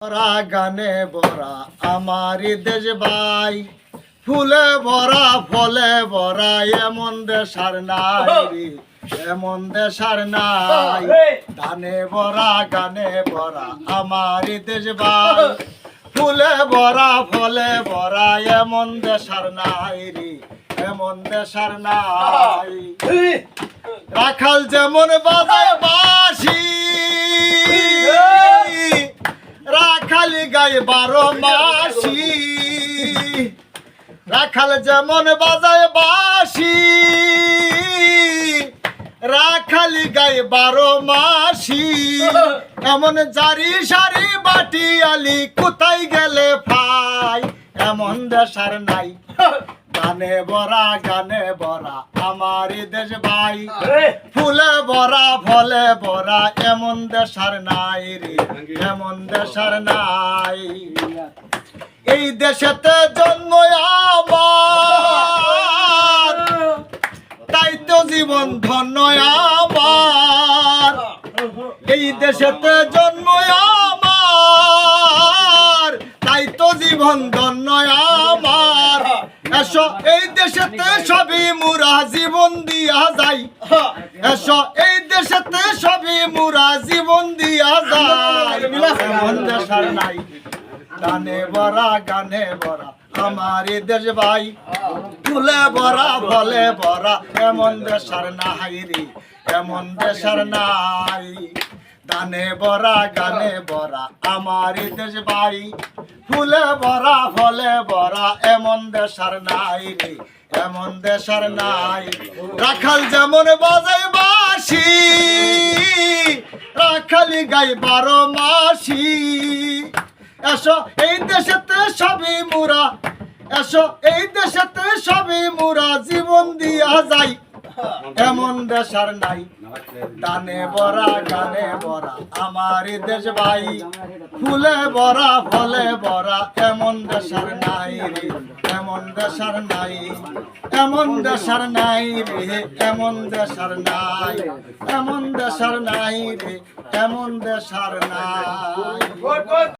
ভরা গানে ভরা আমার দেশ ভাই। ফুলে ভরা ফলে ভরা এমন দেশার নাই রে, এমন দেশার নাই। গানে ভরা গানে ভরা আমার দেশ ভাই। ফুলে ভরা ফলে ভরা এমন দেশার নাই রে এমন দেশার নাই। রাখাল যেমন বাজায় বাসি রাখালি বারো মাসি। রাখাল যেমন বাজায় বাসি। রাখালি গায়ে বারো মাসি। এমন জারি সারি বাটি আলি, কোথায় গেলে ফাই? এমন দেশার নাই। গানে ভরা গানে ভরা আমার দেশ ভাই। ফুলে ভরা ফলে ভরা এমন দেশার নাই রে এমন দেশার নাই। এই দেশেতে জন্ম আমার তাই তো জীবন ধন্য আমার। এই দেশেতে জন্ম আমার এসো, এই দেশেতে সবই মুরা জীবন দিয়া যাই এসো, এই দেশেতে সবই মুরা জীবন দিয়া যায়। এমন দেশার নাই। গানে ভরা গানে ভরা আমার দেশ ভাই। ফুলে ভরা ফলে ভরা এমন দেশার নাই রে। এমন দেশার নাই। গানে ভরা গানে ভরা আমার দেশ ভাই। ফুলে ভরা ফলে ভরা এমন দেশার নাই রে, এমন দেশার নাই। রাখাল যেমন বাজাই বাসি রাখালি গাই বারো মাসি। এসো এই দেশেতে সবই মুরা, এসো এই দেশেতে সবই মুরা, জীবন দিয়া যাই। এমন দেশার নাই। গানে ভরা গানে ভরা আমার দেশ ভাই। ফুলে ভরা ফলে ভরা এমন দেশার নাই রে। এমন দেশার নাই, এমন দেশার নাই রে, এমন দেশার নাই, এমন দেশার নাই রে, এমন দেশার নাই।